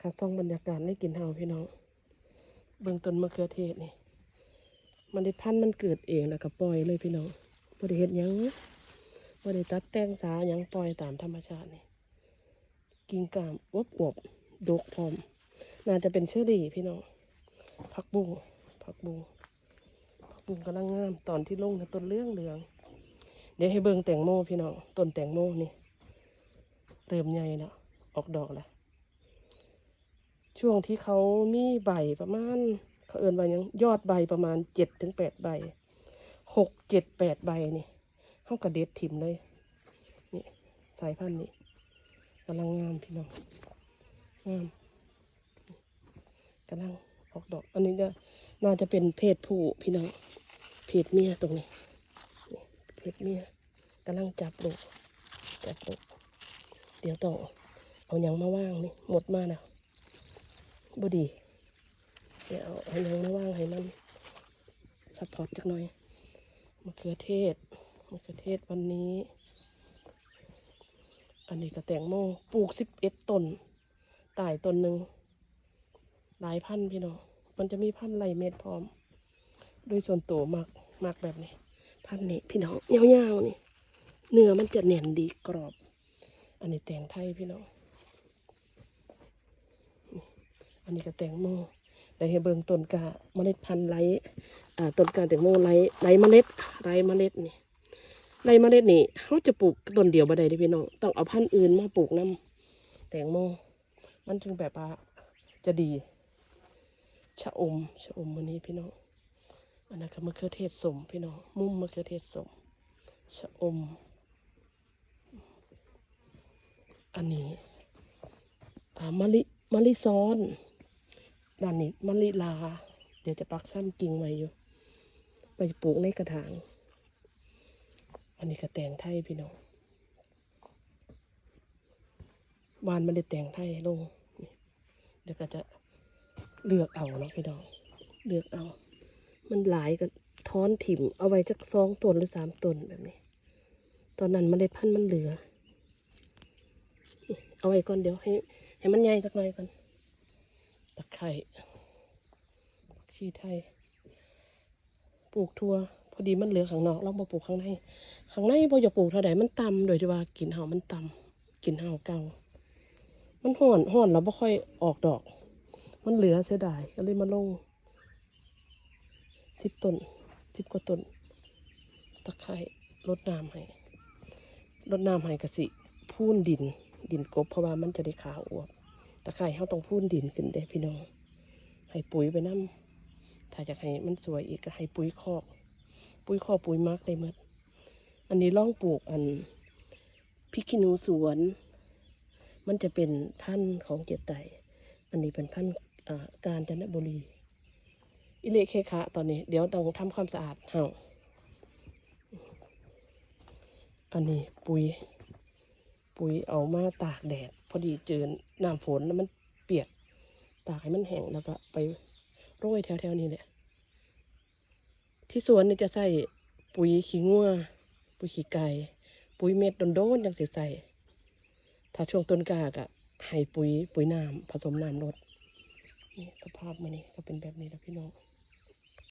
ค่ะซ่องบรรยากาศให้กินเฮาพี่น้อง เบื้องต้นมะเขือเทศนี่มันได้พันธุ์มันเกิดเองแล้วก็ปล่อยเลยพี่น้องบ่ได้เฮ็ดยังบ่ได้ตัดแต่งสาหยังปล่อยตามธรรมชาตินี่กิ่งกามวบวบดกพร้อม น่าจะเป็นเชอรี่พี่น้องผักบุ้งผักบุ้งผักบุ้งกำลังงามตอนที่ลงนะต้นเรื่องเหลือง เดี๋ยวให้เบิ่งแตงโมพี่น้องต้นแตงโมนี่เริ่มใหญ่แล้วออกดอกแล้ว ช่วงที่เขามีใบประมาณเขาเอินว่ายังยอดใบประมาณเจ็ดถึงแปดใบหกเจ็ดแปดใบนี่เขากระเด็ดถิ่มเลยนี่สายพันธุ์นี่กำลังงามพี่น้องงามกำลังออกดอก อันนี้จะน่าจะเป็นเพศผู้พี่น้องเพศเมียตรงนี้นี่เพศเมียกำลังจับลูกจับลูกเดี๋ยวต้องเอาหยังมาว่างนี่หมดมาแล้ว บดี เดี๋ยวเอาหยังมาว่างให้มันซัพพอร์ตจักหน่อยมะเขือเทศมะเขือเทศวันนี้ อันนี้ก็แตงโมปลูกสิบเอ็ดต้นตายต้นหนึ่งหลายพันธุ์พี่น้องมันจะมีพันธุ์ไรเม็ดพร้อม โดยส่วนตัวมักมักแบบนี้ พันธุ์นี้พี่น้องยาวๆนี่เนื้อมันจะแน่นดีกรอบ อันนี้แตงไทยพี่น้อง อันนี้ก็แตงโมได้ให้เบิ่งต้นกาเมล็ดพันธุ์ไรอ่าต้นกาแตงโมไรไรเมล็ดไรเมล็ดนี่ไรเมล็ดนี่เขาจะปลูกต้นเดียวบ่ได้เด้พี่น้องต้องเอาพันธุ์อื่นมาปลูกนํแตงโมมันจึงแบบว่าจะดีชะอมชะอมวันนี้พี่น้องอันนั้นก็มะเขือเทศสมพี่น้องมุมมะเขือเทศสมชะอม อันนี้อ่ามะลิมะลิซ้อน ด้านนี้มะลิลา เดี๋ยวจะปักซ้ำกิ่งไว้อยู่ไปปลูกในกระถาง อันนี้ก็แตงไทยพี่น้องบานมันได้แตงไทยลงนี่เดี๋ยวก็จะเลือกเอาเนาะพี่น้อง เลือกเอา มันหลายก็ท้อนถิ่ม เอาไว้จักสองต้นหรือสามต้นแบบนี้ ตอนนั้นเมล็ดพันธุ์มันเหลือ เอาไว้ก่อนเดี๋ยวให้ให้มันใหญ่สักหน่อยก่อน ไคร่ผักชีไทย ปลูกทั่ว พอดีมันเหลือข้างนอกเรามาปลูกข้างใน ข้างในพอจะปลูกเท่าใดมันต่ำโดยที่ว่ากินเห่ามันต่ำกินเห่าเก่า มันห่อนห่อนแล้วไม่ค่อยออกดอก มันเหลือเสียดายก็เลยมาลงสิบต้นสิบกว่าต้นตะไคร่รดน้ำให้รดน้ำให้กะสิ พูนดิน ดินกบเพราะว่ามันจะได้ขาวอวบ ตะไคร่เขาต้องพูนดินขึ้นเด้พี่น้อง ให้ปุ๋ยไปน้ำถ้าจะให้มันสวยอีกก็ให้ปุ๋ยคอก ปุ๋ยคอกปุ๋ยมักได้หมดอันนี้ล่องปลูกอันพริกขี้หนูสวน มันจะเป็นพันธุ์ของเกียรติไตอันนี้เป็นพันธุ์อ่ากาญจนบุรี อิเลเคคะตอนนี้ เดี๋ยวต้องทำความสะอาดเห่าอันนี้ปุ๋ย ปุ๋ยเอามาตากแดด พอดีเจอน้ำฝนแล้วมันเปียกตากให้มันแห้งแล้วก็ไปโรยแถวๆนี้แหละ ที่สวนนี่จะใส่ปุ๋ยขี้งัวปุ๋ยขี้ไก่ปุ๋ยเม็ดโดนๆยังสิใส่ถ้าช่วงต้นกากะให้ปุ๋ยปุ๋ยน้ำผสมน้ำรดนี่สภาพมันนี่ก็เป็นแบบนี้แล้วพี่น้อง